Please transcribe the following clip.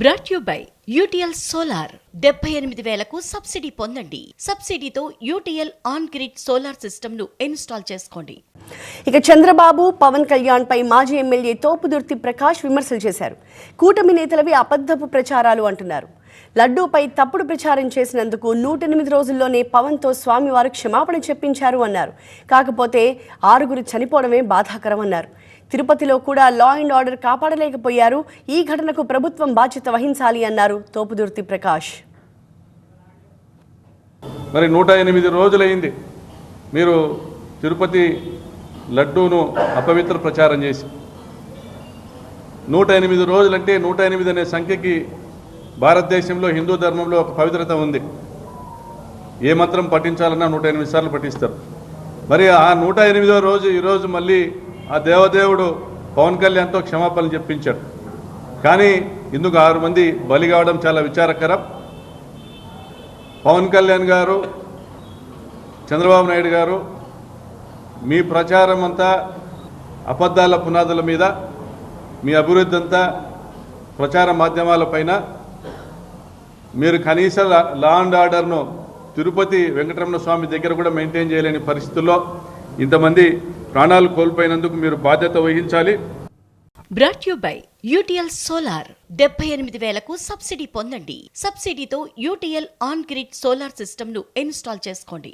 Brought you by UTL solar. డెబ్బై ఎనిమిది వేలకు సబ్సిడీ పొందండి. సబ్సిడీతో యూటీఎల్ ఆన్ గ్రిడ్ సోలార్ సిస్టమ్ను ఇన్స్టాల్ చేసుకోండి. ఇక చంద్రబాబు పవన్ కళ్యాణ్ పై మాజీ ఎమ్మెల్యే తోపుదుర్తి ప్రకాష్ విమర్శలు చేశారు. కూటమి నేతలవి అబద్ధపు ప్రచారాలు అంటున్నారు. లడ్డూపై తప్పుడు ప్రచారం చేసినందుకు నూట ఎనిమిది రోజుల్లోనే పవన్తో స్వామివారు క్షమాపణ చెప్పించారు అన్నారు. కాకపోతే ఆరుగురు చనిపోవడమే బాధాకరం అన్నారు తిరుపతిలో కూడా లా అండ్ ఆర్డర్ కాపాడలేకపోయారు. ఈ ఘటనకు ప్రభుత్వం బాధ్యత వహించాలి అన్నారు తోపుదుర్తి ప్రకాష్. మరి నూట ఎనిమిది రోజులైంది మీరు తిరుపతి లడ్డూను అపవిత్ర ప్రచారం చేసి. నూట ఎనిమిది రోజులంటే నూట ఎనిమిది అనే సంఖ్యకి భారతదేశంలో హిందూ ధర్మంలో ఒక పవిత్రత ఉంది. ఏ మంత్రం పఠించాలన్నా నూట ఎనిమిది సార్లు పఠిస్తారు. మరి ఆ నూట ఎనిమిదో రోజు ఈరోజు మళ్ళీ ఆ దేవదేవుడు పవన్ కళ్యాణ్తో క్షమాపణలు చెప్పించాడు. కానీ ఇందుకు ఆరు మంది బలి కావడం చాలా విచారకరం. పవన్ కళ్యాణ్ గారు చంద్రబాబు నాయుడు గారు మీ ప్రచారం అంతా అబద్ధాల పునాదుల మీద మీ అభివృద్ధి అంతా ప్రచార మాధ్యమాలపైన మీరు కనీస లా- అండ్ ఆర్డర్ను తిరుపతి వెంకటరమణ స్వామి దగ్గర కూడా మెయింటైన్ చేయలేని పరిస్థితుల్లో ఇంతమంది ప్రాణాలు కోల్పోయినందుకు మీరు బాధ్యత వహించాలి. Brought you by UTL solar డెబ్బై ఎనిమిది వేలకు సబ్సిడీ పొందండి. సబ్సిడీతో UTL on grid solar system install చేసుకోండి.